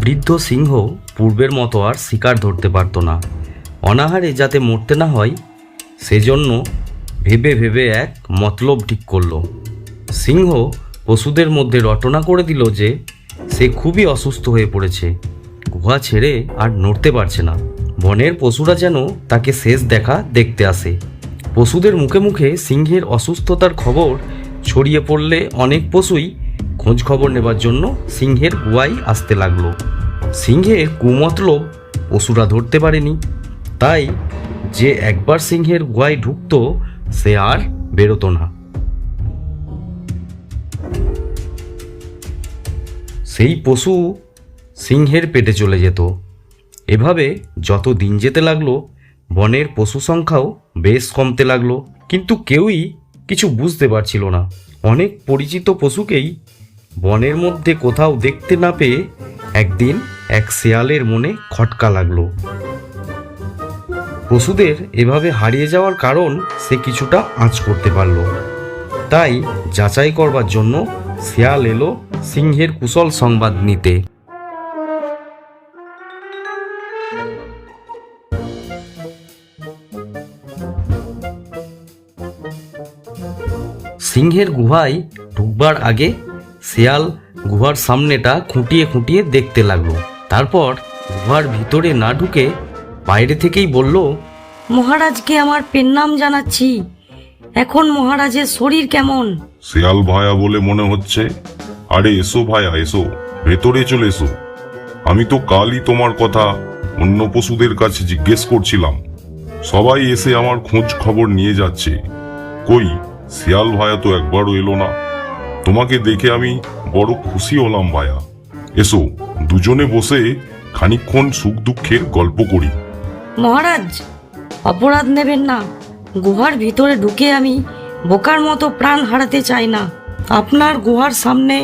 বৃদ্ধ সিংহ পূর্বের মতো আর শিকার ধরতে পারত না। অনাহারে যাতে মরতে না হয়, সেজন্য ভেবে ভেবে এক মতলব ঠিক করল। সিংহ পশুদের মধ্যে রটনা করে দিল যে, সে খুবই অসুস্থ হয়ে পড়েছে। গুহা ছেড়ে আর নড়তে পারছে না। বনের পশুরা যেন তাকে শেষ দেখা দেখতে আসে। পশুদের মুখে মুখে সিংহের অসুস্থতার খবর ছড়িয়ে পড়লে অনেক পশুই খোঁজ খবর নেবার জন্য সিংহের গুয়ায় আসতে লাগল। সিংহের কুমতলব পশুরা ধরতে পারেনি। তাই যে একবার সিংহের গুয়ায় ঢুকতো, সে আর বেরোতো না। সেই পশু সিংহের পেটে চলে যেত। এভাবে যত দিন যেতে লাগল, বনের পশু সংখ্যাও বেশ কমতে লাগল। কিন্তু কেউই কিছু বুঝতে পারছিল না। অনেক পরিচিত পশুকেই বনের মধ্যে কোথাও দেখতে না পেয়ে একদিন এক শেয়ালের মনে খটকা লাগল। পশুদের এভাবে হারিয়ে যাওয়ার কারণ সে কিছুটা আঁচ করতে পারল। তাই যাচাই করবার জন্য শিয়াল এলো সিংহের কুশল সংবাদ নিতে। সিংহের গুহায় ঢুকবার আগে শিয়াল গুহার সামনেটা খুঁটিয়ে খুঁটিয়ে দেখতে লাগল। তারপর গুহার ভিতরে না ঢুকে বাইরে থেকেই বলল মহারাজকে আমার পেন্নাম জানাচ্ছি। এখন মহারাজের শরীর কেমন? শেয়াল ভায়া বলে মনে হচ্ছে আরে এসো ভায়া এসো ভেতরে চলে এসো। আমি তো কালই তোমার কথা অন্য পশুদের কাছে জিজ্ঞেস করছিলাম। সবাই এসে আমার খোঁজ খবর নিয়ে যাচ্ছে। কই শিয়াল ভায়া তো একবারও এলো না? তোমাকে দেখে আমি বড় খুশি হলাম ভায়া। এসো, দুজনে বসে খানিকক্ষণ সুখ দুঃখের গল্প করি। মহারাজ, অপরাধ নেবেন না। গুহার ভিতরে ঢুকে আমি বোকার মতো প্রাণ হারাতে চাই না। আপনার গুহার সামনে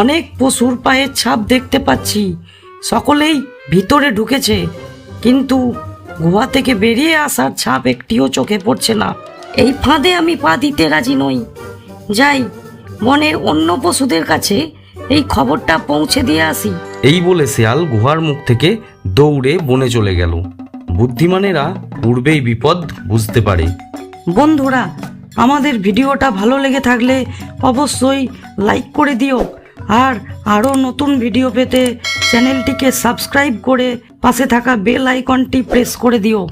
অনেক পশুর পায়ের ছাপ দেখতে পাচ্ছি। সকলেই ভিতরে ঢুকেছে, কিন্তু গুহা থেকে বেরিয়ে আসার ছাপ একটিও চোখে পড়ছে না। এই ফাঁদে আমি পা দিতে রাজি নই। যাই বনের অন্য পশুদের কাছে এই খবরটা পৌঁছে দিয়ে আসি। এই বলে শেয়াল গুহার মুখ থেকে দৌড়ে বনে চলে গেল। বুদ্ধিমানেরা পূর্বেই বিপদ বুঝতে পারে। বন্ধুরা আমাদের ভিডিওটা ভালো লেগে থাকলে অবশ্যই লাইক করে দিও আর আরও নতুন ভিডিও পেতে চ্যানেলটিকে সাবস্ক্রাইব করে পাশে থাকা বেল আইকনটি প্রেস করে দিও।